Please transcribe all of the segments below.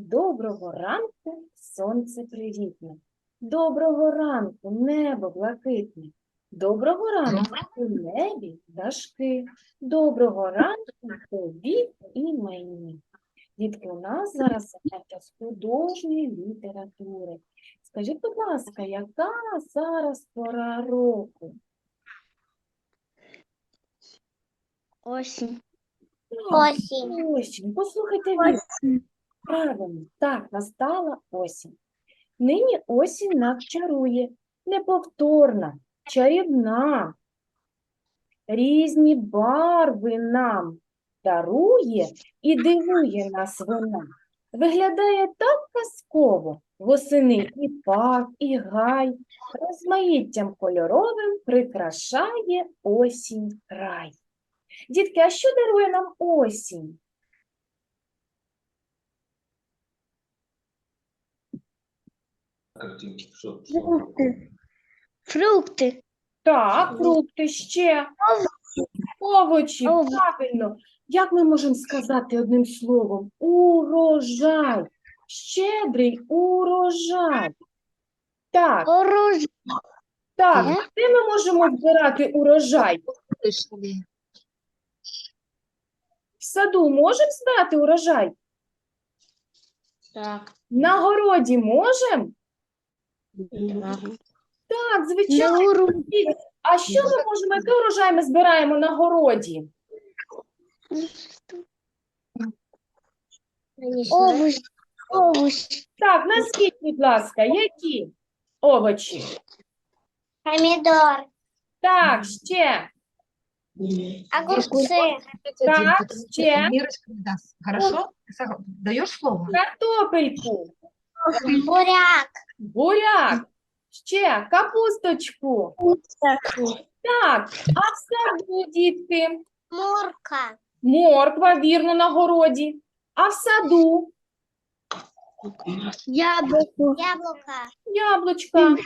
Доброго ранку, сонце привітне. Доброго ранку, небо блакитне. Доброго ранку у небі пташки. Доброго ранку тобі і мені. Дітки, у нас зараз заняття з художньої літератури. Скажіть, будь ласка, яка зараз пора року? Осінь. Осінь. Осінь. Послухайте вірш. Правильно, так, настала осінь. Нині осінь нас чарує, неповторна, чарівна. Різні барви нам дарує і дивує нас вона. Виглядає так казково, восени і парк, і гай, розмаїттям кольоровим прикрашає осінь край. Дітки, а що дарує нам осінь? Картинки. Що, що? Фрукти. Фрукти. Так, фрукти ще. Овочі, Овочі. правильно. Як ми можемо сказати одним словом? Урожай. Щедрий урожай. Так, Оружі. так. Е? Де ми можемо збирати урожай? В саду можемо збирати урожай? Так. На городі можемо? Так, звичайно. А що ми можемо, який урожай ми збираємо на городі? Овощ. Овощ. Так, назвіть, будь ласка, які овочі? Помідор. Так, ще. Огурцы. Так, ще. Мирочка даст. Хорошо? Даешь слово? Картопельку, Буряк. буряк, ще капусточку. Так, а в саду, дітки, Мурка. морква, вірно, на городі. А в саду Яблоко. Яблоко. яблучка,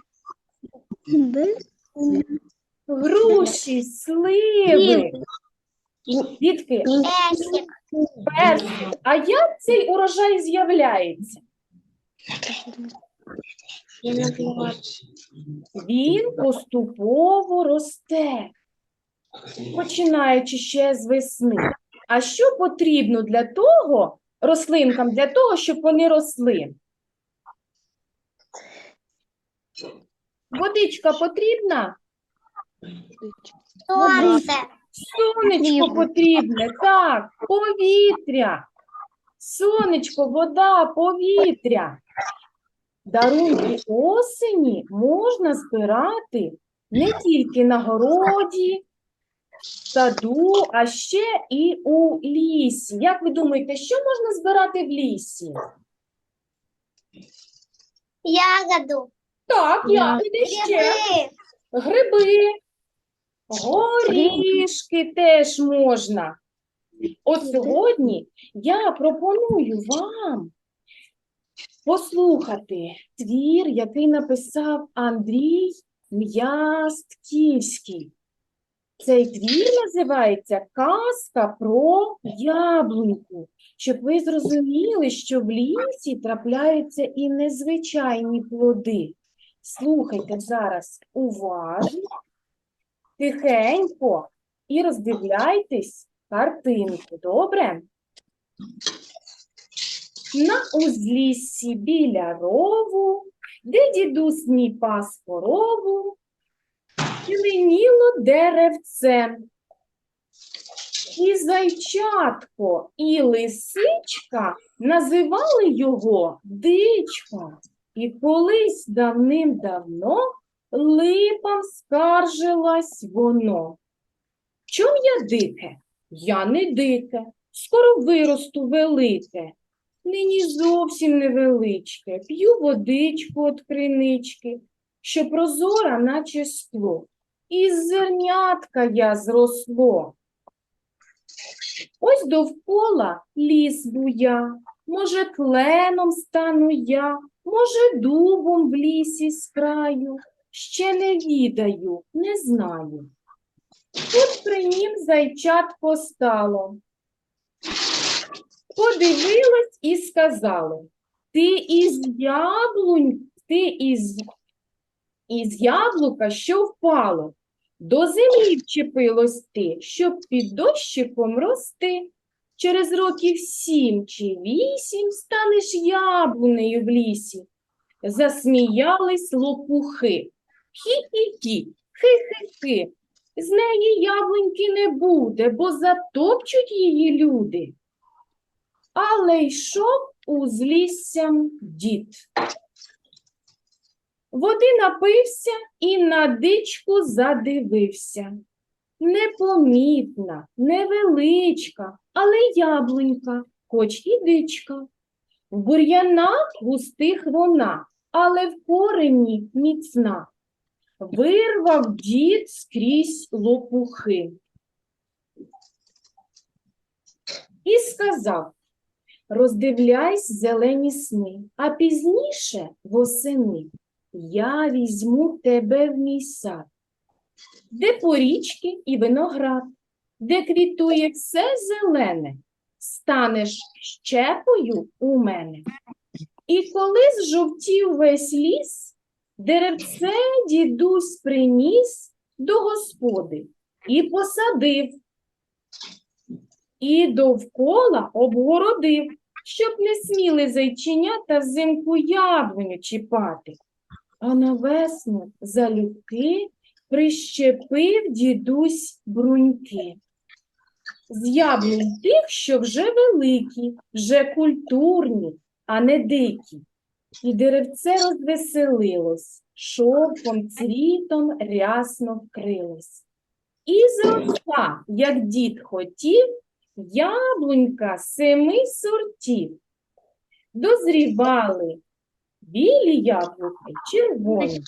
груші, сливи. Дітки, Эсик. персик. А як цей урожай з'являється? Він поступово росте, починаючи ще з весни. А що потрібно для того, рослинкам, для того, щоб вони росли? Водичка потрібна? Солнце. Сонечко потрібне, так, повітря. Сонечко, вода, повітря. Дарунки осені можна збирати не тільки на городі, саду, а ще і у лісі. Як ви думаєте, що можна збирати в лісі? Ягоду. Так, ягоди ще. Грибы. Гриби, горішки теж можна. От сьогодні я пропоную вам послухати твір, який написав Андрій М'ястківський. Цей твір називається Казка про яблуньку, щоб ви зрозуміли, що в лісі трапляються і незвичайні плоди. Слухайте зараз уважно, тихенько і роздивляйтесь картинку, добре? На узліссі біля рову, де дідусь мій пас корову, зеленіло деревце. І зайчатко, і лисичка називали його дичко. І колись давним-давно липам скаржилась воно. Чом я дике? Я не дике, скоро виросту велике. Нині зовсім невеличке, п'ю водичку від кринички, що прозора, наче скло. Із зернятка я зросло. Ось довкола ліс буя, може, кленом стану я, може, дубом в лісі з краю, ще не відаю, не знаю. Тут при нім зайчатко стало. Подивилось і сказали, Ти із яблунь, ти із, із яблука, що впало. До землі вчепилось ти, щоб під дощиком рости. Через років сім чи вісім станеш яблунею в лісі. Засміялись лопухи. Хі-хі-хі, хи-хи-хи. З неї яблуньки не буде, бо затопчуть її люди. Але йшов узліссям дід. Води напився і на дичку задивився. Непомітна, невеличка, але яблунька, хоч і дичка. В бур'янах густих вона, але в корені міцна. Вирвав дід скрізь лопухи. І сказав, роздивляйсь зелені сни, а пізніше восени. Я візьму тебе в мій сад, де порічки і виноград, де квітує все зелене, станеш щепою у мене. І коли зжовтів весь ліс, деревце дідусь приніс до господи і посадив, і довкола обгородив, щоб не сміли зайченята взимку яблуню чіпати. А на весну залюбки прищепив дідусь бруньки. З яблунь тих, що вже великі, вже культурні, а не дикі. І деревце розвеселилось, шовком, цвітом рясно вкрилось. І зросла, як дід хотів, яблунька семи сортів. Дозрівали білі яблуки, червоні.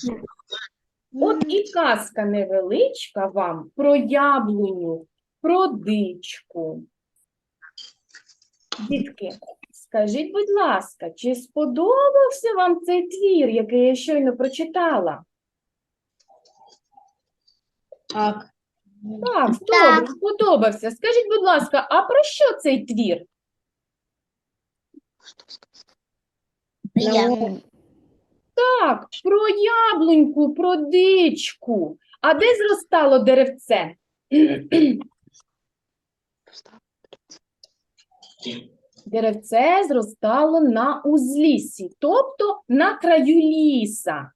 От і казка невеличка вам про яблуню, про дичку. Дітки, скажіть, будь ласка, чи сподобався вам цей твір, який я щойно прочитала? Так. Так, Так. добре, сподобався. Скажіть, будь ласка, а про що цей твір? Так, про яблуньку, про дичку. А де зростало деревце? Деревце зростало на узліссі, тобто на краю ліса.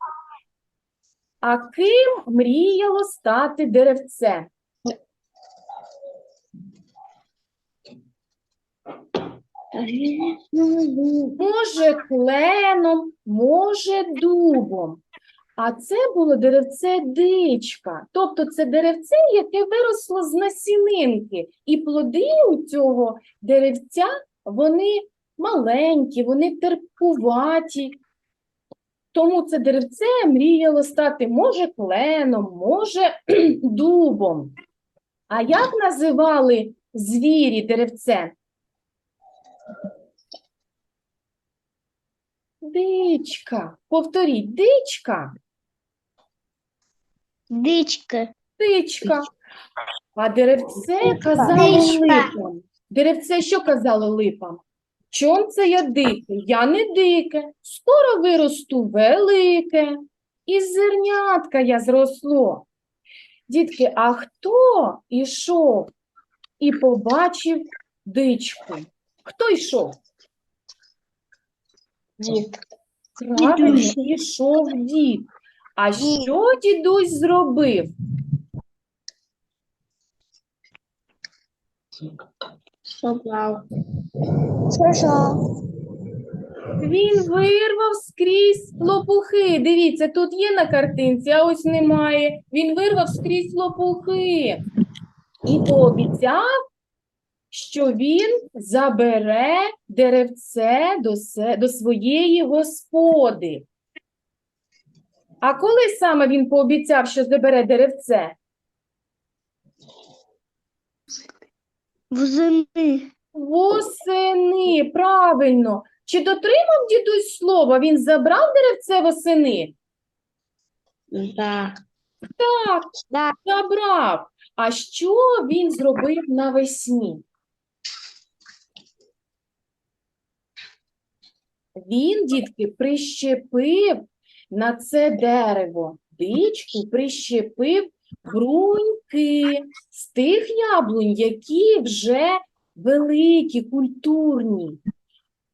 А ким мріяло стати деревце? Може, кленом, може, дубом. А це було деревце дичка. Тобто це деревце, яке виросло з насінинки. І плоди у цього деревця, вони маленькі, вони терпкуваті. Тому це деревце мріяло стати може кленом, може дубом. А як називали звірі деревце? Дичка. Повторіть, дичка, Дичка. дичка. А деревце казало Дичка. липам. Деревце що казало липам? Чом це я дике? Я не дике. Скоро виросту велике. Із зернятка я зросло. Дітки, а хто ішов і побачив дичку? Хто йшов? Дід. Правильно, ішов дід. А що дідусь зробив? Собрав. Що? Він вирвав скрізь лопухи. Дивіться, тут є на картинці, а ось немає. Він вирвав скрізь лопухи і пообіцяв, що він забере деревце до, се- до своєї господи. А коли саме він пообіцяв, що забере деревце? Взини. Восени, правильно. Чи дотримав дідусь слова? Він забрав деревце восени? Да. Так, Да. забрав. А що він зробив навесні? Він, дітки, прищепив на це дерево дичку, прищепив бруньки з тих яблунь, які вже великі, культурні.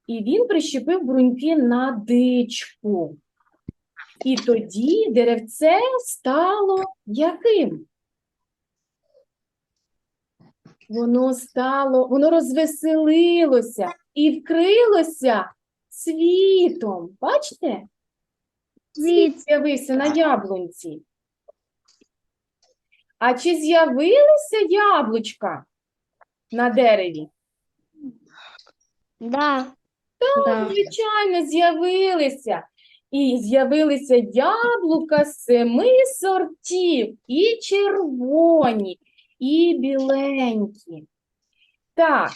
І він прищепив бруньки на дичку. І тоді деревце стало яким? Воно стало, воно розвеселилося і вкрилося світом. Бачите? Світ з'явився на яблунці. А чи з'явилися яблучка на дереві? Да. Так, Да. звичайно, з'явилися. І з'явилися яблука з семи сортів, і червоні, і біленькі. Так.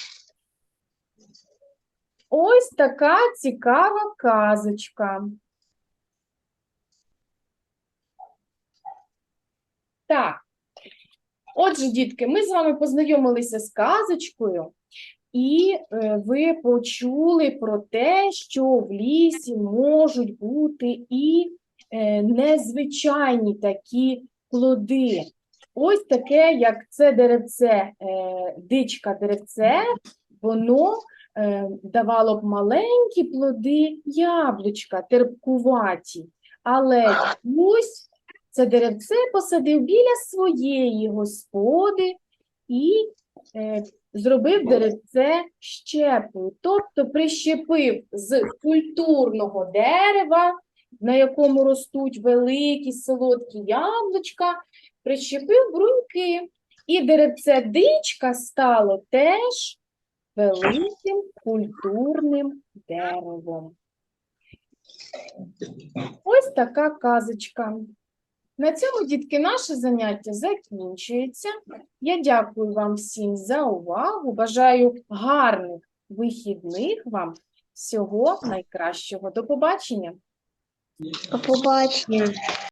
Ось така цікава казочка. Так. Отже, дітки, ми з вами познайомилися з казочкою, і е, ви почули про те, що в лісі можуть бути і е, незвичайні такі плоди. Ось таке, як це деревце, е, дичка деревце, воно давало б маленькі плоди яблучка, терпкуваті. Але ось це деревце посадив біля своєї господи і е, зробив деревце щепою, тобто прищепив з культурного дерева, на якому ростуть великі солодкі яблучка, прищепив бруньки. І деревце дичка стало теж великим культурним деревом. Ось така казочка. На цьому, дітки, наше заняття закінчується. Я дякую вам всім за увагу. Бажаю гарних вихідних вам. Всього найкращого. До побачення. До побачення.